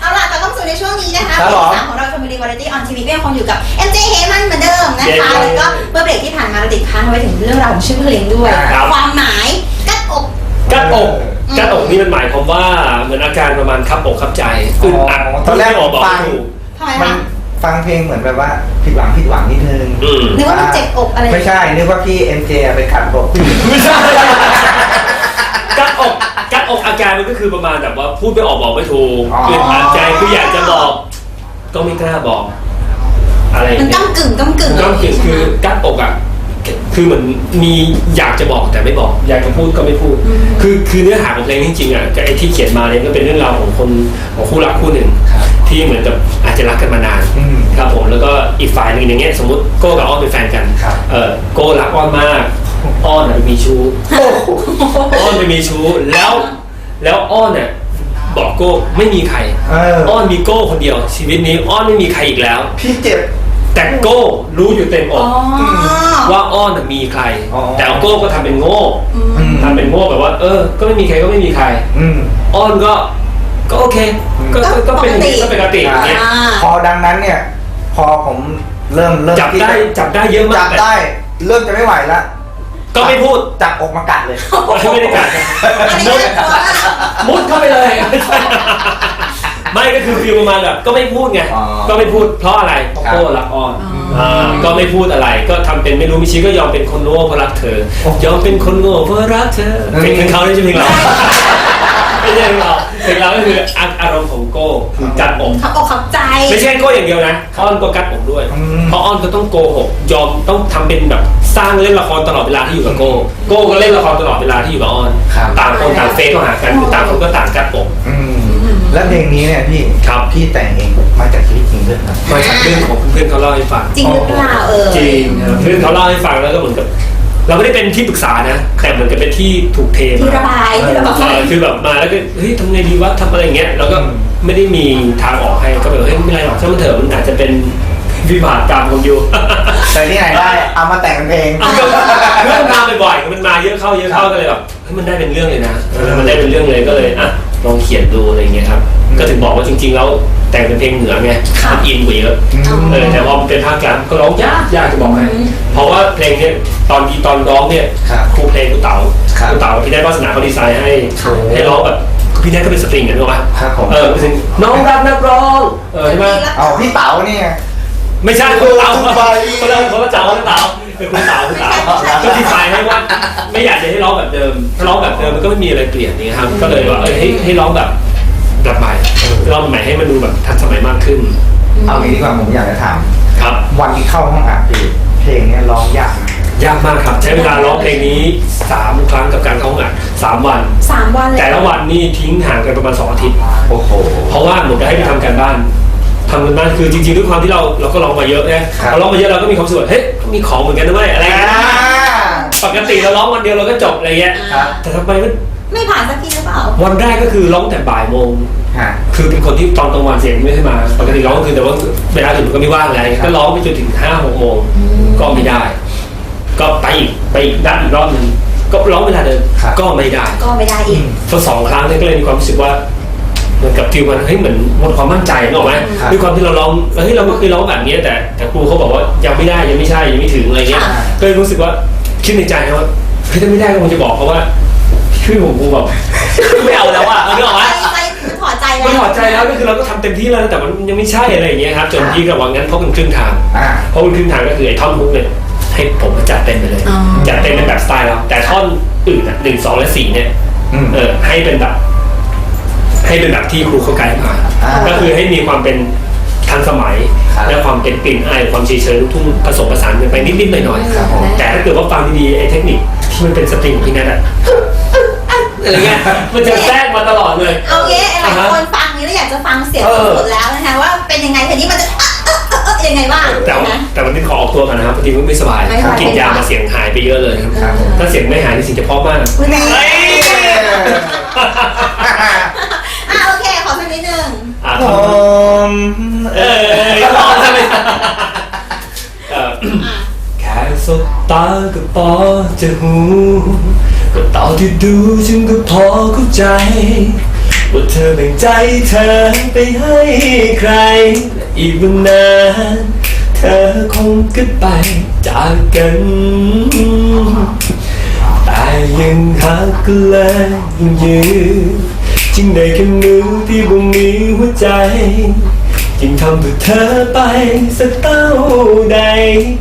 เอาล่ะกลับเข้าสู่ในช่วงนี้นะคะครับเบรผมกสามของเราชมบุรีวาไรตี้ออนทีวีก็ยังคงอยู่กับ MJ เฮมันเหมือนเดิมนะเย้คะ แล้วก็เมื่อเบรกที่ผ่านมาเราติดค้างไว้ถึงเรื่องราวของชื่อเพลงด้วย ครับ ความหมายกัดอก กัดอกอืม กัดอกนี่มันหมายความว่าเหมือนอาการประมาณคับอกคับใจอึดอัดตอนแรกไม่ออกบอกฟังไม่ถูกทำไมมันคะ ฟังเพลงเหมือนแบบว่าผิดหวังผิดหวังนิดนึงอืม นึกว่ามันเจ็บอกอะไร ไม่ใช่ นึกว่าพี่ MJ ไปขัดบอกผู้หญิง ไม่ใช่กัดอกกัดอกอาการมันก็คือประมาณแบบว่าพูดไม่ออกบอกไม่ถูกอ๋ออึดอัดใจคืออยากจะบอก ก็ไม่กล้าบอก อะไรอย่ามันงเงี้ยก้ากึ่งก้ากึ่งก็คือคือกัดอกอะคือเหมือนมีอยากจะบอกแต่ไม่บอก อยากจะพูดก็ไม่พูด คือคือเนื้อหาของเพลงจริงๆอะกับไอ้ที่เขียนมาเนี่ยก็เป็นเรื่องราวของคนของคู่รักคู่หนึ่งครับที่เหมือนกับอาจจะรักกันมานาน อืม ครับผมแล้วก็อีกฝ่ายหนึ่งอย่างเงี้ยสมมติโก้กับอ้อนเป็นแฟนกันครับ เออโก้รักอ้อนมากอ้อนน่ะไปมีชู้โอ้โหอ้อนไปมีชู้แล้ว แล้วอ้อนเนี่ยบอกโก้ไม่มีใคร เอออ้อนมีโก้คนเดียว ชีวิตนี้อ้อนไม่มีใครอีกแล้ว พี่เจ็บ แต่โก้รู้อยู่เต็มออ๋กอว่าอ้อนน่ะมีใคร อ๋อ แต่โก้ก็ทำเป็นโง่อืมอืมทำเป็นโง่แบบว่า เออ ก็ไม่มีใครก็ไม่มีใคร อืม อ้อนก็ก็โอเค ก็ก็ก็เป็นอย่างนี้ก็เป็นปกติอย่างเงี้ย อ่า พอดังนั้นเนี่ย พอผมเริ่มเริ่มจับที่ได้จะจับได้เยอะมาจักบแต่ได้ เริ่มจะไม่ไหวละก็ไม่พูดจับอกมากัดเลย ไม่ได้กัดอันนี้น่ากลัวมากมุดเข้าไปเลยไม่ก็คือฟีลประมาณแบบก็ไม่พูดไงอ๋อก็ไม่พูดเพราะอะไรเพราะครับโก้รักอ้อนอ๋ออ่าก็ไม่พูดอะไรก็ทำเป็นไม่รู้ไม่ชี้ก็ยอมเป็นคนโง่เพราะรักเธอ โอ้ยอมเป็นคนโง่เพราะรักเธออืม เป็นเพลงเขาไม่ใช่เพลงเราไม่ใช่เพลงเรา เพลงเราก็คืออาอารมณ์ของโก้คือกัดอกขับอกขับใจ ไม่ใช่โก้อย่างเดียวนะอ้อนก็กัดอกด้วยอืม เพราะอ้อนก็ต้องโกหกยอมต้องทำเป็นแบบสร้างเล่นละครตลอดเวลาที่อยู่กับโก้โก้ก็เล่นละครตลอดเวลาที่อยู่กับอ้อนครับ ต่างคนต่างเฟซเข้าหากันคือต่างคนก็ต่างกัดอกอืมแล้วเพลงนี้เนี่ยพี่ครับพี่แต่งเองมาจากชีวิตจริงด้วยครับ มาจากเรื่องของเพื่อนเขาเล่าให้ฟังจริงหรือเปล่าเออจริงเพื่อนเขาเล่าให้ฟังแล้วก็เหมือนกับ เราไม่ได้เป็นที่ปรึกษานะ แต่เหมือนกับเป็นที่ถูกเทที่มาระบายที่ระบาเอยอคือแบบมาแล้วก็เฮ้ยทำไงดีวะทำอะไรอย่างเงี้ยแล้วก็อืมไม่ได้มีทางออกให้ก็แบบเฮ้ยไม่เป็นไรหรอกช่างมันเถอะมันอาจจะเป็นวิบากกรรมของยูแต่ที่ไหนได้เอามาแต่งเป็นเพลงเอาก็เรื่องมันมาบ่อยๆมันมาเยอะเข้าเยอะเข้าก็เลยแบบเฮ้ยมันได้เป็นเรื่องเลยนะเออมันได้เป็นเรื่องเลยก็เลยอะลองเขียนดูอะไรอย่างเงี้ยครับอืมก็ถึงบอกว่าจริง ๆ แล้ว แต่งเป็นเพลงเหนือไงค่ะ มันอินกว่าเยอะอืมเออแต่พอมันเป็นภาคกลางก็ร้องยากยากจะบอกให้อืมเพราะว่าเพลงเนี้ยตอนดีตอนร้องเนี่ยครับครูเพลงครูเต๋าครับครูเต๋าพี่ได้วาสนาเขาดีไซน์ให้ค่ะให้ร้องแบบพี่แนทก็เป็นสตริงอะนึกออกปะครับผม เออเป็นน้องรักนักร้องเออใช่ไหมเอาพี่เต๋าเนี่ย ไม่ใช่คุณเต๋าคุณไปคนละคนละเต๋าคนละเต๋าเป็นคุณเต๋าคุณเต๋าไม่ใช่ก็ดีไซน์ให้ว่า ไม่อยากจะให้ร้องแบบเดิมถ้าร้องแบบเดิมมันก็ไม่มีอะไรเปลี่ยนนี่ครับก็เลยว่าเออให้ให้ร้องแบบแบบใหม่ ร้องใหม่ให้มันดูแบบทันสมัยมากขึ้น เอางี้ดีกว่าผมอยากจะถามครับ วันที่เข้าห้องอัดพี่เพลงเนี้ยร้องยากไหมยากมากครับ ใช้เวลาร้องเพลงนี้ 3 ครั้งกับการเข้าห้องอัดสามวัน สามวันเลยแต่ละวันนี่ทิ้งห่างกันประมาณ2อาทิตย์ โอ้โห เพราะว่าเหมือนกับให้ไปทำการบ้านทำกันบ้านคือจริงๆด้วยความที่เราเราก็ร้องมาเยอะนะครับพอร้องมาเยอะเราก็มีความรู้สึกว่าเฮ้ยมีของเหมือนกันนะเว้ยอะไรอ่าเงี้ยปกติเราร้องวันเดียวเราก็จบอะไรเงี้ย ครับ แต่ทำไมมันไม่ผ่านสักทีหรือเปล่า วันแรกก็คือร้องแต่บ่ายโมงฮะ คือเป็นคนที่ตอนกลางวันเสียงไม่ค่อยมาปกติร้องก็คือแต่ว่าเวลาอื่นก็ไม่ว่างอะไรครับก็ร้องไปจนถึงห้าหกโมงก็ไม่ได้ ก็ไปอีกไปอีกนัดอีกรอบหนึงก็ร้องเวลาเดิมก็ไม่ได้ก็ไม่ได้อีกพอสองครั้งเนี่ยก็เลยมีความรู้สึกว่าเหมือนกับฟิลมันเฮ้ยเหมือนหมดความมั่นใจนึกออกไหมครับด้วยความที่เราร้องเฮ้ยเราไม่เคยร้องแบบนี้แต่ แต่ครูเขาบอกว่ายังไม่ได้ยังไม่ใช่ยังไม่ถึงอะไรเงี้ยค่ะก็เลยรู้สึกว่าคิดในใจนะว่าเฮ้ยถ้าไม่ได้ก็คงจะบอกเขาว่าพี่ผมครูแบบไม่เอาแล้วอะเออนึกออกไหมใจใจคือถอดใจ แล้วไม่ถอดใจแล้วก็คือเราก็ทำเต็มที่แล้วนะแต่มันยังไม่ใช่อะไรอย่างเงี้ยครับจนพี่กับว่างั้นเพราะมันครึ่งทางอ่า เพราะมันครึ่งทางก็คือไอ้ท่อนฮุกเนี่ยให้ผมจัดเต็มไปเลยอ๋อ จัดเต็มเป็นแบบสไตล์เราแต่ท่อนอื่นอะหนึ่งสองและสี่เนี่ยอืม เออให้เป็นแบบ ให้เป็นแบบที่ครูเขาไกด์มา อ่า ก็คือให้มีความเป็นทันสมัย ครับ และความเป็นกลิ่นอายความเฉยเฉยลูกทุ่งผสมผสานกันไปนิดๆหน่อยครับผมๆแต่ถ้าเกิดว่าฟังดีๆไอ้เทคนิคที่มันเป็นสตริงของพี่นัทอะ อะไรเงี้ยมันจะแทรกมาตลอดเลยเอางี้หลายคนฟังนี้แล้วอยากจะฟังเสียงเออสดๆแล้วนะคะว่าเป็นยังไงทีนี้มันจะเอ๊ะเอ๊ะเอ๊ะเอ๊ะยังไงบ้างแต่ว่านะแต่วันนี้ขอออกตัวกันนะครับพอดีว่าไม่สบายไม่สบายกินยามาเสียงหายไปเยอะเลยครับครับผมถ้าเสียงไม่หายนี่เสิงจะเพราะมากคุณแม่เฮ้ยอะโอเคขอสักนิดนึงอะผทำมเออลองทำไมเออแค่สบตาก็พอจะหูก็ ตอนที่ดูฉันก็พอเข้าใจ ว่าเธอแบ่งใจเธอไปให้ใครและอีกวันนานเธอคงก็ไปจากกัน แต่ยังหักกันเลยยังยืนจึงได้แค่มือที่บ่มีหัวใจจึงทำเพื่อเธอไปสักเต้าใด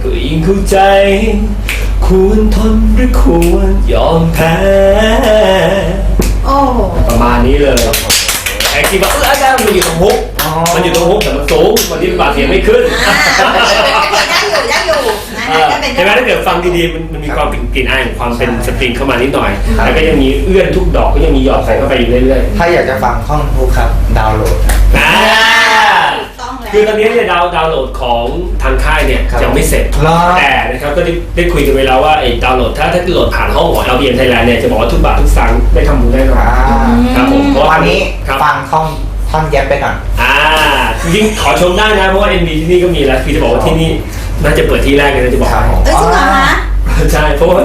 ก็ยิ่งเข้าใจ ควรทนหรือควรยอมแพ้โอ้โหประมาณนี้เลยไอ้ที่บอกเอออาจารย์มันอยู่ตรงฮุกอ๋อมันอยู่ตรงฮุกแต่มันสูงวันนี้ปากเสียงไม่ขึ้นอ่าได้อยู่ได้อยู่นะเอคะอก็เป็นเห็นไหมถ้าเกิดฟังดีๆมันมันมีความกลิ่นกลิ่นอายของความเป็นสตริงเข้ามานิดหน่อยครับแล้วก็ยังมีเอื้อนทุกดอกก็ยังมีหยอดใส่เข้าไปอยู่เรื่อยถ้าอยากจะฟังข้องทุกครับดาวน์โหลดครับ คือตอนนี้เนี่ยดาวน์ดาวน์โหลดของทางค่ายเนี่ยครับยังไม่เสร็จเหรอแต่นะครับก็ได้ได้คุยกันไว้แล้วว่าไอ้ดาวน์โหลดถ้าถ้าโหลดผ่านห้องของ LBM Thailand เนี่ยจะบอกว่าทุกบาททุกสตางค์ได้ทำบุญแน่นอน อ่าครับผมเพราะว่าวันนี้ครับ ฟังข้องท่อนแย็บไปก่อน อ่าจริงๆขอชมได้นะเพราะว่า NB ที่นี่ก็มีแล้วคือจะบอกว่าที่นี่น่าจะเปิดที่แรกเลยนะจะบอกครับผม เอ้ยจริงเหรอคะใช่เพราะว่า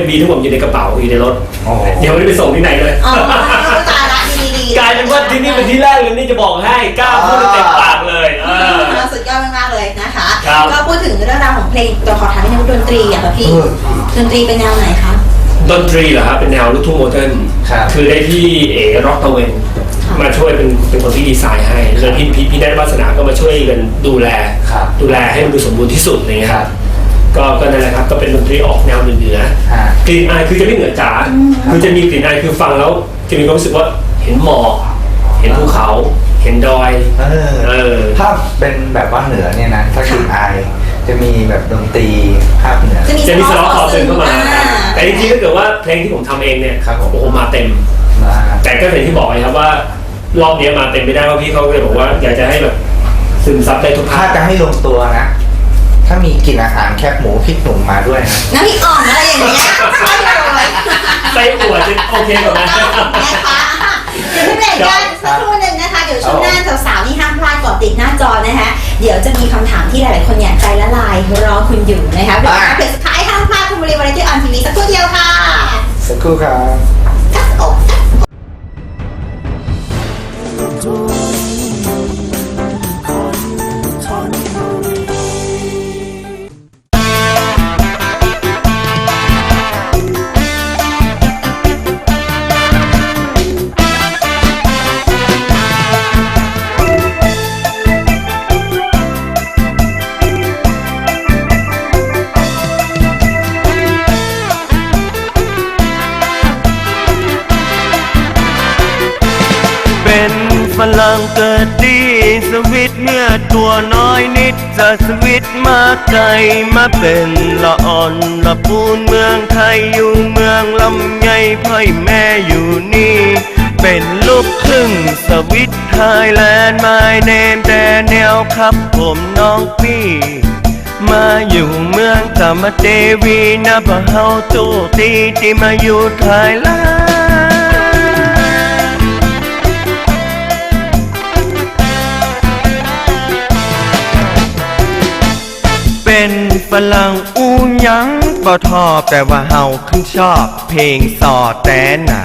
MB ทั้งหมดอยู่ในกระเป๋าอยู่ในรถ โอ้โห เดี๋ยวไม่ได้ไปส่งที่ไหนเลย อ๋อตายละดีดี กลายเป็นว่าที่นี่เป็นที่แรกเลยนี่จะบอกให้กล้าพูดเต็มปากเลยเออ สุดยอดมากๆเลยนะคะ ครับ ก็พูดถึงเรื่องราวของเพลงตัวขอถามนิดนึงว่าดนตรีอะค่ะพี่เออดนตรีเป็นแนวไหนคะ ดนตรีเหรอครับเป็นแนวลูกทุ่งโมเดิร์นครับ คือได้พี่เอ๋ร็อกตะเวนค่ะมาช่วยเป็นเป็นคนที่ดีไซน์ให้แล้วพี่พี่พี่ได้วาสนาก็มาช่วยกันดูแล ครับดูแลให้มันดูสมบูรณ์ที่สุดอะไรเงี้ยครับก็ก็นั่นแหละครับก็เป็นดนตรีออกแนวเหนือๆฮะ กลิ่นอายคือจะไม่เหนือจ๋าคือจะมีกลิ่นอายคือฟังแล้วจะมีความรู้สึกว่าเห็นหมอกเห็นภูเขา เห็นดอย เออเออ ถ้าเป็นแบบว่าเหนือเนี่ยนะถ้ากลิ่นอายจะมีแบบดนตรีภาคเหนือ จะมีจะมีสล็อตคอร์ซึมเข้ามา อ่าแต่จริงๆถ้าเกิดว่าเพลงที่ผมทำเองเนี่ยครับผม โอ้โหมาเต็ม มาแต่ก็อย่างที่บอกไงครับว่ารอบนี้มาเต็มไม่ได้เพราะพี่เขาก็เลยบอกว่าอยากจะให้แบบซึมซับได้ทุกภาถ้าคจะให้ลงตัวนะ ถ้ามีกลิ่นอาหารแคบหมูพริกหนุ่มมาด้วยนะน้ำพริกอ่องอะไรอย่างเงี้ยใช่เลยไส้อั่วจะโอเคกว่านั้นนะคะ เดี๋ยวพี่เบรกกันสักครู่หนึ่งนะคะ เดี๋ยวช่วงหน้าสาวๆนี่ห้ามพลาดกดติดหน้าจอนะคะ เดี๋ยวจะมีคำถามที่หลายๆคนเนี่ยใจละลายรอคุณอยู่นะคะเดี๋ยวมาเพจสุดท้ายห้ามพลาดคุณบริวารที่ออนทีวีสักครู่เดียวค่ะสักครู่ครับ ฝรั่งเกิดดีสวิตเมื่อตัวน้อยนิดจะสวิตมาไกลมาเป็นละอ่อนละปูนเมืองไทยอยู่เมืองลำไยพ่อยแม่อยู่นี่ เป็นลูกครึ่งสวิตไทยแลนด์ไม่เนมแต่แนวครับผมน้องพี่มาอยู่เมืองธรรมเทวีนะพะเฮาตู้ตีที่มาอยู่ไทยแลนด์ ลังอูหยังบ่ทอแต่ว่าเฮาขึ้นชอบ เพลงสอแต่หนา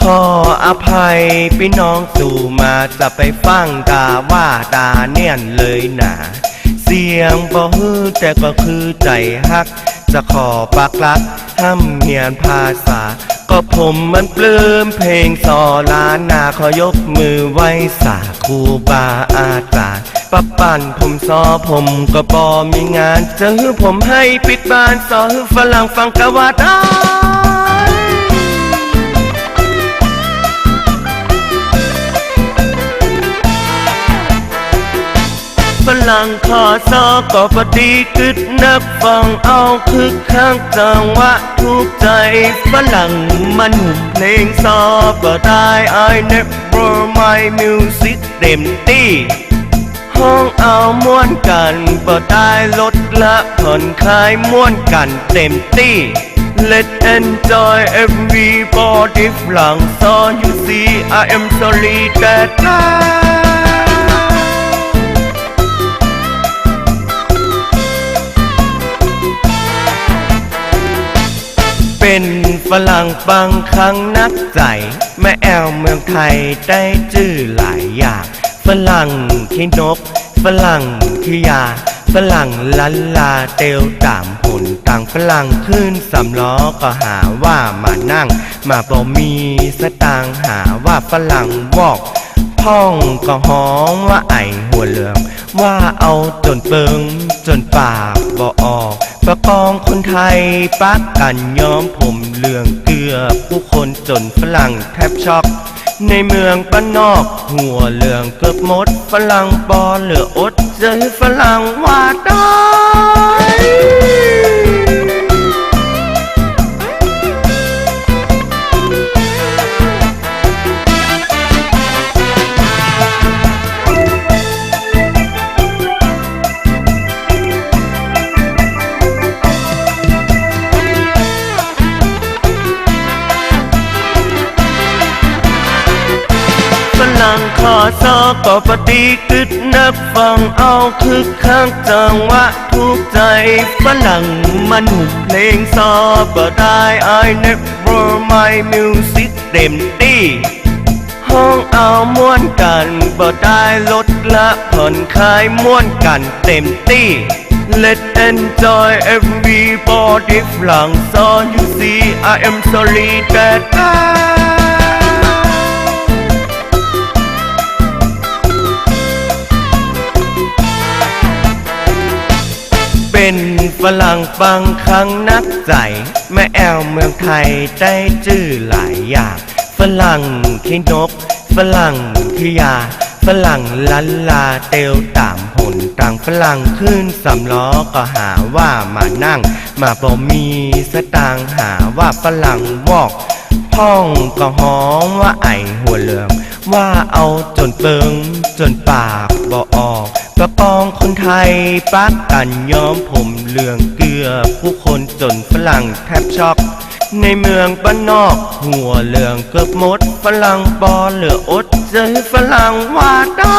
ขออภัยพี่น้องสู่มาจะไปฟังตาว่าตาเนียนเลยหนา เสียงบ่ฮือแต่ก็คือใจฮัก จะขอปักลักห้ำเหียนภาษา ก็ผมมันปลื้มเพลงสอล้านนาขอยกมือไหว้สาครูบาอาจารย์ปับปั่นผมซอผมก็บอมีงานจะฮือผมให้ปิดบ้านสอฮือฝรั่งฟังกะว่าได้ ฝรั่งขอซอก็พอดีกึดนักฟังเอาคึกข้างจังวะทุกใจฝรั่งมันหุ่มเพลงซอบ่ได้ I never my music เต็มที่ห้องเอาม้วนกันบ่ได้ลดละผ่อนคลายม้วนกันเต็มที่ Let enjoy everybody ฝรั่งซอ you see I am sorry that I เป็นฝรั่งบางครั้งนักใจแม่แอลเมืองไทยได้จื่อหลายอย่างฝรั่งขี้นกฝรั่งขี้ยาฝรั่งลันลาเตลตามผลต่างฝรั่งขึ้นสำล้อก็หาว่ามานั่ง มาบ่มีสตางหาว่าฝรั่งบอก พ่องก็ห้องว่าไอหัวเหลือง ว่าเอาจนเปิงจนปากบ่ออก ประกองคนไทยปักกันย้อมผมเหลืองเกลือ ผู้คนจนฝรั่งแทบช็อก ในเมืองป้านนอก หัวเหลืองเกือบหมดฝรั่งปอเหลืออดเจอฝรั่งว่าได้ อซอก็ปฏิกึดนับฟังเอาคึกคักจังวะทุกใจฝรั่งมันหุบเพลงซอบ่ได้ I never my music เต็มที่ห้องเอาม่วนกันบ่ได้ลดละผ่อนคลายม่วนกันเต็มที่ Let enjoy everybody ฝรั่งซอ you see I am sorry that I เป็นฝรั่งบางครั้งนักใจแม่แอลเมืองไทยได้จื่อหลายอย่าง ฝรั่งขี้นก ฝรั่งขี้ยา ฝรั่งลันลาเตลตามหนต่างฝรั่งขึ้นสำล้อก็หาว่ามานั่ง มาบ่มีสตางหาว่าฝรั่งบอกพ่องก็หองว่าไอหัวเหลืองว่าเอาจนเปิงจนปากบ่ออก กระปองคนไทยปักกันย้อมผมเหลืองเกลือ ผู้คนจนฝรั่งแทบช็อก ในเมืองบ้านนอก หัวเหลืองเกือบหมดฝรั่งบอเหลืออดเจอฝรั่งว่าได้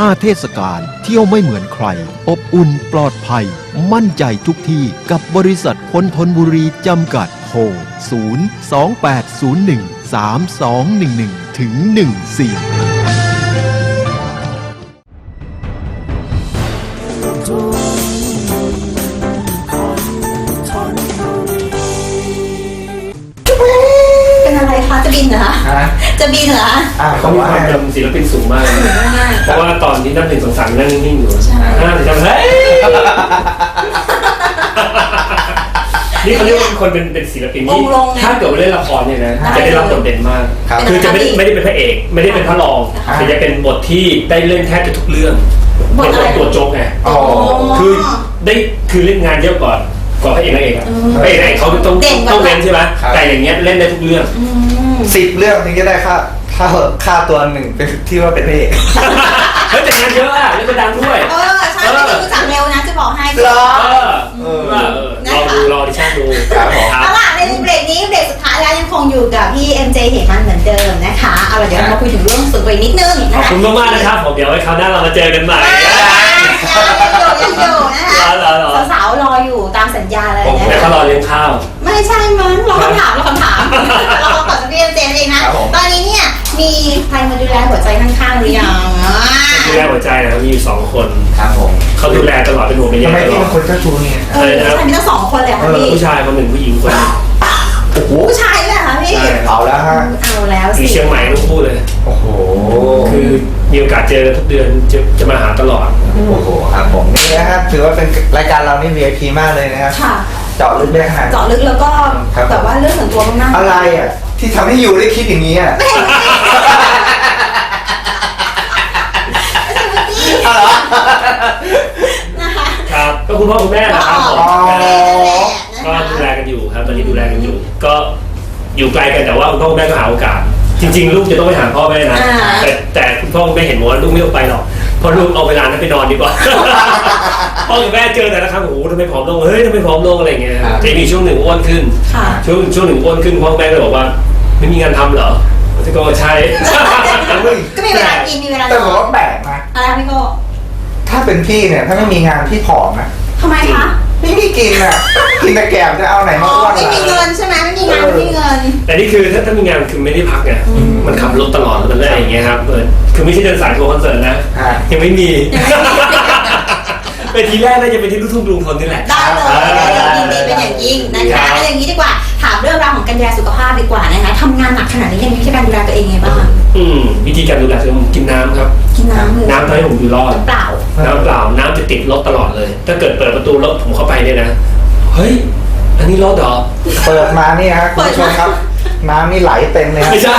5 เทศกาลเที่ยวไม่เหมือนใคร อบอุ่นปลอดภัย มั่นใจทุกที่กับบริษัทคนทนบุรีจำกัดโทร0 2 8 0 1 3 2 1 1ถึง14 จะบินเหรออ้าวเขาเขามีว่าความจำศิลปินสูงมากเลยเพราะว่าตอนนี้นับหนึ่งสองสามนั่งนิ่งๆอยู่ใช่ห้าถึงจำเฮ้ยนี่เขาเรียกว่าเป็นคนเป็นเป็นศิลปินอที่งค์ลงไงถ้าเกิดว่าเล่นละครเนี่ยนะได้จะได้รับบทเด่นมาก ครับ คือจะไม่ได้เป็นไม่ได้เป็นพระเอก ไม่ได้เป็นพระรองอ่าแต่จะเป็นบทที่ได้เล่นแทบจะทุกเรื่องบทเป็นอะไรบทตัวโจ๊กไง อ๋อ คือ ได้คือเล่นงานเยอะกว่อนกว่าพระเอกนางเอกอะพระเอกนางเอกเขาต้องเด่นกว่า ต้องเล่นใช่ไหมครับ แต่อย่างเงี้ยเล่นได้ทุกเรื่อง อืม สิบเรื่องถึงจะได้ค่าค่าค่าตัวหนึ่งเป็นที่ว่าเป็นพระเอก เฮ้ยแต่งานเยอะอะแล้วก็ดังด้วย เออใช่ไม่ได้รู้จักเร็วนะจะบอกให้เหรอ เออเออเออรอดูรอดิชั่นดูครับผม ครัเอาบ ล่ะในเบรอยู่กับพี่เอ็มเจเหตุมันเหมือนเดิมนะคะเอาล่ะเดี๋ยวเรามาคุยถึงเรื่องส่วนตัวอีกนิดนึงขนะอบคะ คุณมากๆนะครับผมเดี๋ยวไว้คราวหน้าเรามาเจอกันใหม่ ยังอยู่นะคะรอรอรอสาวๆรออยู่ตามสัญญาเลยผมนะเดี๋ยวคะเขารอเลี้ยงข้าว ไม่ใช่มั้งรอคำถามรอคำถามรอคำตอบจากพี่เอ็มเจเองนะ ครับผม ตอนนี้เนี่ยมีใครมาดูแลหัวใจข้างๆหรือยังอ่าดูแลหัวใจนะครับมีอยู่สองคนครับผมเขาดูแลตลอดเป็นห่วงเป็นใยทำไมตพี่ลอเป็ด นคนเจ้าชู้เนี่ย เออใช่มีทั้งสองคนเลยค่ะพี่ผู้ชายคนหนึ่งผู้หญิงคนหนึ่งโอ้โหผู้ชายเลย เหรอค่ะพี่ใช่เอาแล้วฮะเอาแล้วอสิยู่เชียงใหม่ทั้งคู่เลย โอ้โหคือมีโอกาสเจอทุกเดือนจะจะมาหาตลอด โอ้โหครับผมนี่นะครับถือว่าเป็นรายการเรานี่ VIP มากเลยนะครับค่ะ เจาะลึกได้ขนาดเจาะลึกแล้วก็ครับแบบว่าเรื่องส่วนตัวมากๆอะไรอะที่ทำให้อยู่ได้คิดอย่างนี้อะเอาเหรอนะคะครับ ก็คุณพ่อคุณแม่นะครับผมอ๋อ ก็ดูแลกันอยู่ครับ ตอนนี้ดูแลกันอยู่ ก็ อยู่ไกลกันแต่ว่าคุณพ่อคุณแม่ก็หาโอกาส จริง ๆ ลูกจะต้องไปหาพ่อแม่นะ อ่า แต่แต่คุณพ่อคุณแม่เห็นว่าลูกไม่ต้องไปหรอกเพราะลูกเอาเวลานั้นไปนอนดีกว่า พ่อกับแม่เจอแต่ละครั้งโอ้โหทำไมผอมลงเฮ้ยทำไมผอมลงอะไรอย่างเงี้ยครับ จะมีช่วงหนึ่งอ้วนขึ้น ค่ะ ช่วงช่วงหนึ่งอ้วนขึ้นพ่อแม่ก็เลยบอกว่า ไม่มีงานทำเหรอที่ก็ใช่ก็มีเวลากินมีเวลาแต่ผมว่าแปลกนะ อะไรพี่โก้ถ้าเป็นพี่เนี่ย ถ้าไม่มีงานพี่ผอมนะทำไมคะ ไม่มีกินอะ กินแต่แกมจะเอาไหนอ๋มาออ้วนไม่มีเงินใช่ไหมไม่มีงานไม่มีเงิน แต่นี่คือถ้าถ้ามีงานคือไม่ได้พักไงอืมมันขับรถตลอดมันอะไรอย่างเงี้ยครับเออคือไม่ใช่เดินสายทัวร์คอนเสิร์ตนะอะยังไม่มีเป็นทีแรกน่าจะเป็นที่ลูกทุ่งกรุงทนนี่แหละ ได้เลยยินดีเป็นอย่างยิ่งนะคะครับเอาอย่างนี้ดีกว่าถาม เรื่องราวของการดูแลสุขภาพดีกว่านะคะทำงานหนักขนาดนี้ยังมีวิธีการดูแลตัวเองไงบ้าง อืมวิธีการดูแลคือผมกินน้ำครับ กินน้ำเลยน้ำทำให้ผมอยู่รอด เปล่า น้ำเปล่า น้ำจะติดรถตลอดเลย ถ้าเกิดเปิดประตูรถผมเข้าไปเนี่ยนะ เฮ้ย อันนี้รถเหรอ เปิดมานี่ฮะคุณผู้ชมครับ น้ำนี่ไหลเต็มเลยครับไม่ใช่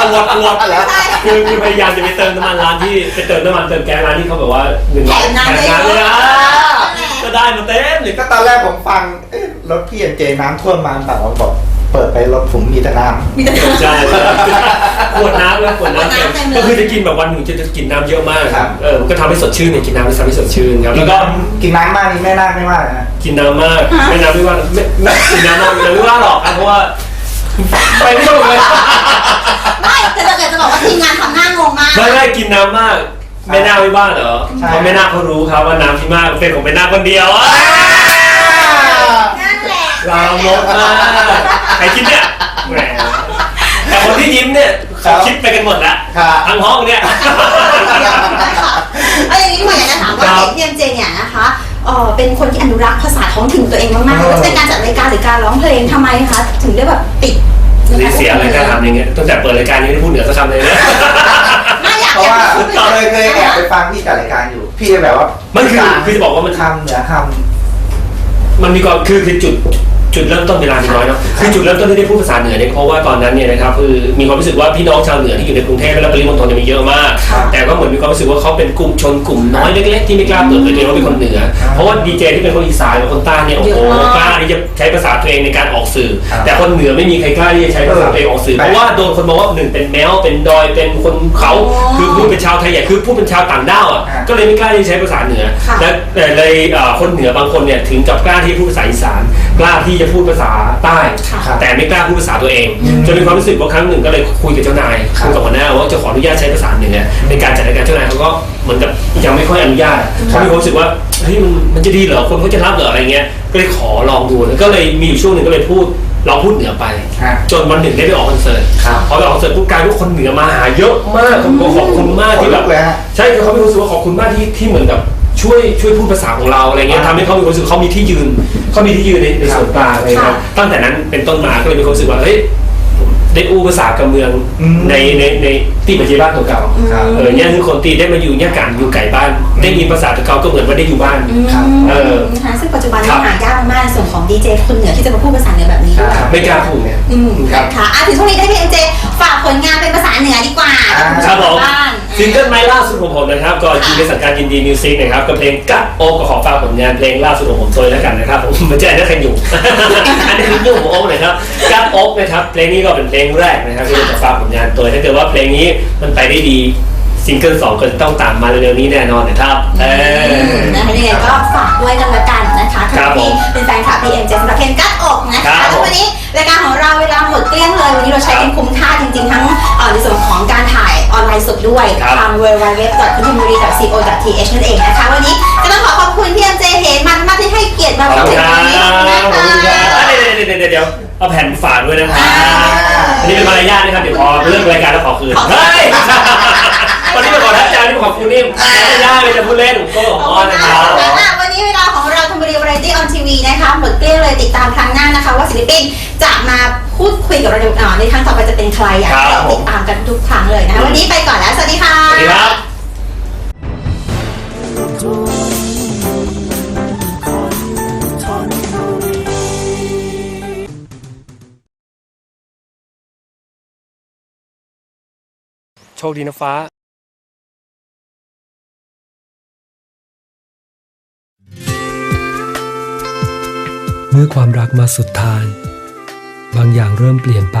อวดอวดแล้ว คือคือพยายามจะไปเติมน้ำมันร้านที่ไปเติมน้ำมันเติมแก๊สร้านที่เขาแบบว่าหนึ่งแถมน้ำแถมน้ำเยเลยอะนะ ๆ ก็ได้มาเต็มเลย ก็ตอนแรกผมฟังเอ๊ะรถพี่เอ็นเจน้ำท่วมมาแต่ว่าบอก เปิดไปรถผมมีแต่น้ำมีแต่ ใช่ขวดน้ำแล้วขวดน้ำเต็มขวดน้ำเต็มเลย ก็คือจะกินแบบวันหนึ่งจะจะกินน้ำเยอะมากครับเออก็ทำให้สดชื่นเนี่ยกินน้ำแล้วทำให้สดชื่นครับกิแล้นวก็น้ำกินน้ำมากนี่แม่นาคไม่ว่าเลยนะกินน้ำมากไม่น้ำไม่ว่าไม่ไม่กินน้ำมากไม่ว่าหรอกครับเพราะว่าไปไม่ถูกเลยไม่แต่ถ้าเกิดจะบอกว่าทีมงานทำหน้างงมาก ไม่ไม่กินน้ำมาก แม่นาคไม่ว่าเหรอใช่ เพราะแม่นาคเขารู้ครับว่าน้ำที่มากเป็นของแม่นาคคนเดียวอะนั่นแหละลามกมากใครคิดเนี่ยแหมแต่คนที่ยิ้มเนี่ยเขาคิดไปกันหมดละครับทั้งห้องเนี่ย เอาอย่างนี้ดีกว่าอยากจะถามว่าครับ เอ็มเจเนี่ยนะคะเออเป็นคนที่อนุรักษ์ภาษาท้องถิ่นตัวเองมากๆเออไม่ว่าจะเป็นการจัดรายการหรือการร้องเพลงทำไมคะถึงได้แบบติดนี่เสียอะไรการทำอย่างเงี้ยตั้งแต่เปิดรายการนี้ไม่ได้พูดเหนือสักคำเลยนะไม่อยาก เพราะว่าพูดเคยเคยแอบไปฟังพี่จัดรายการอยู่ พี่จะแบบว่ามัมันคือคือจะบอกว่ามันทำเหนือทมันมีความคือคือจุด จุดเริ่มต้นเวลาน้อยเนาะคือจุดเริ่มต้นที่ได้พูดภาษาเหนือเนี่ยเพราะว่าตอนนั้นเนี่ยนะครับคือมีความรู้สึกว่าพี่น้องชาวเหนือที่อยู่ในกรุงเทพและปริมณฑลเนี่ยมีเยอะมาก แต่ก็เหมือนมีความรู้สึกว่าเขาเป็นกลุ่มชนกลุ่มน้อยเล็กๆที่ไม่กล้าเปิดเผยตัวเองว่าเป็นคนเหนือ เพราะว่าดีเจที่เป็นคนอีสานกับคนใต้เนี่ยโอ้โหกล้าที่จะใช้ภาษาตัวเองในการออกสื่อ แต่คนเหนือไม่มีใครกล้าที่จะใช้ภาษาตัวเองออกสื่อเพราะว่าโดนคนมองว่าหนึ่งเป็นแมวเป็นดอยเป็นคนเขาคือพูดเป็นชาวไทยใหญ่คือพูดเป็นชาวต่างด้าวอะก็เลยไม่กล้าที่จะใช้ภาษาเหนือและแต่เลยเอ่อคนเหนือบางคนเนี่ยถึงกับกล้าที่จะพูดภาษาอีสานกล้าที่จะพูดภาษาใต้แต่ไม่กล้าพูดภาษาตัวเองจนมีความรู้สึกว่าครั้งหนึ่งก็เลยคุยกับเจ้านายคุยกับหัวหน้าว่าจะขออนุญาตใช้ภาษาเหนือในการจัดรายการเจ้านายเขาก็เหมือนกับยังไม่ค่อยอนุญาตเขามีความรู้สึกว่าเฮ้ยมันมันจะดีเหรอคนเขาจะรับเหรออะไรเงี้ยก็เลยขอลองดูแล้วก็เลยมีอยู่ช่วงหนึ่งก็เลยพูดลองพูดเหนือไปำฮะ จนวันหนึ่งได้ไปออกคอนเสิร์ตครับพอไปออกคอนเสิร์ตปุ๊บกลายเป็นว่าคนเหนือมาหาเยอะมากผมก็ขอบคุณมากที่แบบ ขนลุกเลยฮะ ใช่คือเขามีความรู้สึกว่าขอบคุณมากที่ที่เหมือนกับ ช่วยช่วยพูดภาษาของเราอะไรเงี้ยอ่าทำให้เขามีความรู้สึกเขามีที่ยืนเขามีที่ยืนในในส่วนกลางอะไรครับตั้งแต่นั้นเป็นต้นมาก็เลยมีความรู้สึกว่าเฮ้ยได้อู้ภาษากับเมืองอืมในในในที่ปัจจุบันของเก่าครับเออเนี่ยคือคนตีได้มาอยู่เนี่ยการอยู่ไก่บ้าน ได้ยินภาษาตัวเก่าก็เหมือนว่าได้อยู่บ้านอืมเออนะคะซึ่งปัจจุบันครันี้บหายากมากในส่วนของดีเจคนเหนือที่จะมาพูดภาษาเหนือแบบนี้ด้วยไม่กล้าพูดเนี่ยอืมครับนะคะอะถึงช่วงนี้ได้พี่เอ็มเจฝากผลงานเป็นภาษาเหนือดีกว่าอ่าครับผมบ้าน ซิงเกิลใหม่ล่าสุดของผมนะครับก็อยู่ในสังกัดยินดีมิวสิกนะครับกับเพลงกัดโอ๊กก็ขอฝากผลงานเพลงล่าสุดของผมตัวแล้วกันนะครับผมไม่ใช่อันนั้นใครอยู่ อันนี้คือยุ่งของโอ๊กนะครับกัดโอ๊กนะครับเพลงนี้ก็เป็นเพลงแรกนะครับที่จะฝากผลงานตัวถ้าเกิดว่าเพลงนี้มันไปได้ดี ซิงเกิลสองก็จะต้องตามมาเร็วๆนี้แน่นอนนะครับเออ นะคะยังไงก็ฝากด้วยกันละกันนะคะครัใครบผมที่เป็นแฟนคลับพีเอ็มเจสำหรับเพลงกัดอกนะครัคะบแล้ววันนี้รายการของเราเวลาหมดเกลี้ยงเลย วันนี้เราใช้กันคุ้มค่าจริงๆ ทั้งเอ่อในส่วนของการถ่ายออนไลน์สดด้วยครับ ทาง w w w c o m b u r i c o th นั่นเองนะคะ วันนี้ก็ต้องขอขอบคุณพี่เอ็มเจเหมันมากที่ให้เกียรติมาขอบพูดคุณถึงครัวันนี้บขอบคุณครันะบคะอะเดี๋ยวเดี๋ยวเดี๋ยวเดี๋ยวเอาแผ่นฝากด้วยนะครับอ่าอันนี้เป็นมารยาทนะครับเดี๋ยวพอเลิกรายการแล้วขอคืนเฮ้ยไม่ใช่ วันนี้มาขอทักจานที่ขอบคุณนี่ไม่ได้เลยจะพูดเล่นก็ขอขอบอ้อนคุณนะคมารักบนะคะวันนี้เวลาของเราทำบริวารายตี้ออนทีวีนะคะหมดเกลี้ยงเลยติดตามครั้งหน้านะคะ ว่าศิลปินจะมาพูดคุยกับเราในอ่าในครั้งต่อไปจะเป็นใครอยากให้ครับเราติดตามกันทุกครั้งเลยนะคะวันนี้ไปก่อนแล้ว สวัสดีค่ะ สวัสดีครับ โชคดีนะฟ้า เมื่อความรักมาสุดทาง บางอย่างเริ่มเปลี่ยนไป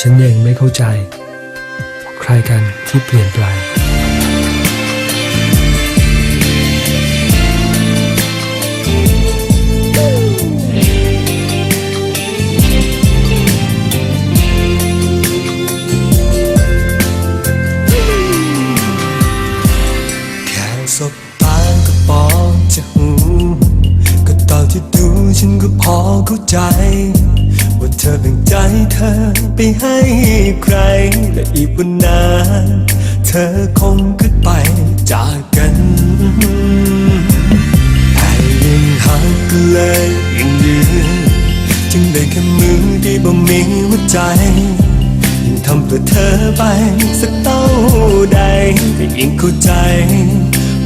ฉันเองไม่เข้าใจ ใครกันที่เปลี่ยนแปลง ให้ใคร และอีกวันนานเธอคงขึ้นไปจากกันแต่ยังหักกันเลยยังยืนจึงได้แค่มือที่บ่มีหัวใจยิ่งทำเพื่อเธอไปสักเท่าใดก็ยิ่งเข้าใจ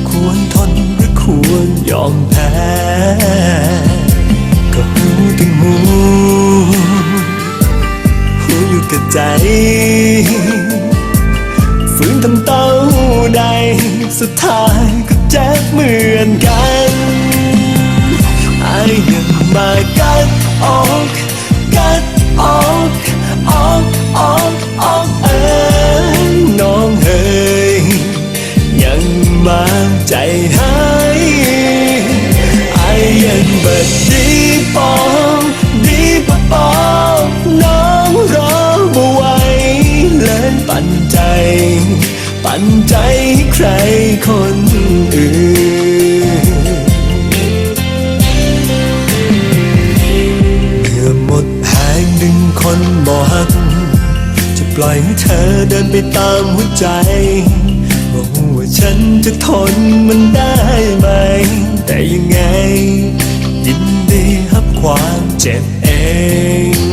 ควรทนหรือควรยอมแพ้ ก็หูถึงหูหู อยู่กับใจ ฝืนทำเต้าใด สุดท้ายก็เจ็บเหมือนกันไอ้ยังมากัดออก ปันใจใครคนอื่นเมื่อหมดแรงดึงคนบ่หัก จะปล่อยให้เธอเดินไปตามหัวใจบอกว่าฉันจะทนมันได้ไหม แต่ยังไง ยินดีรับความเจ็บเอง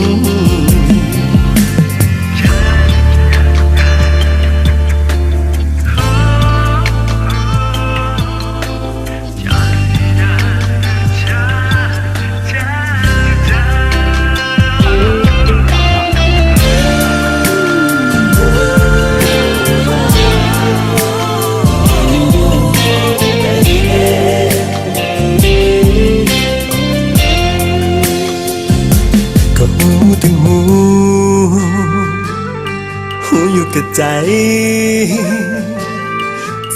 ใจ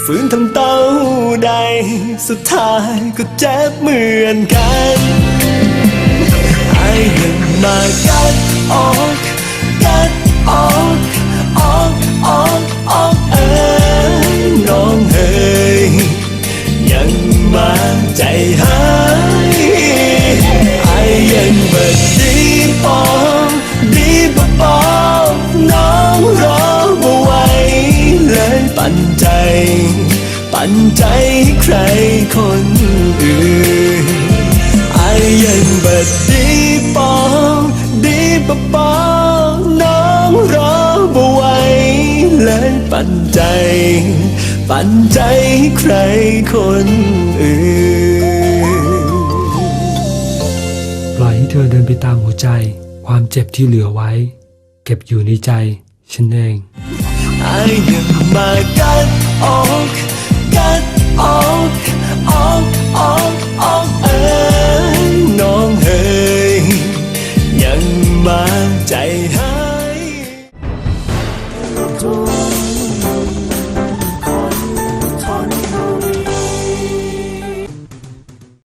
ฝืนทำเต้าใด สุดท้ายก็เจ็บเหมือนกันไอ้ยังมากัดออกกัดออกออกออกออกเอ้ยน้องเอ๋ยยังมาใจหายไอ้ยัง ปันใจ ปันใจให้ใครคนอื่นไอ้ยังบิดดีปองดีปะปองน้องรอบ่ไหวเลยปันใจ ปันใจให้ใครคนอื่นปล่อยให้เธอเดินไปตามหัวใจ ความเจ็บที่เหลือไว้ เก็บอยู่ในใจฉันเอง ไอ้ยั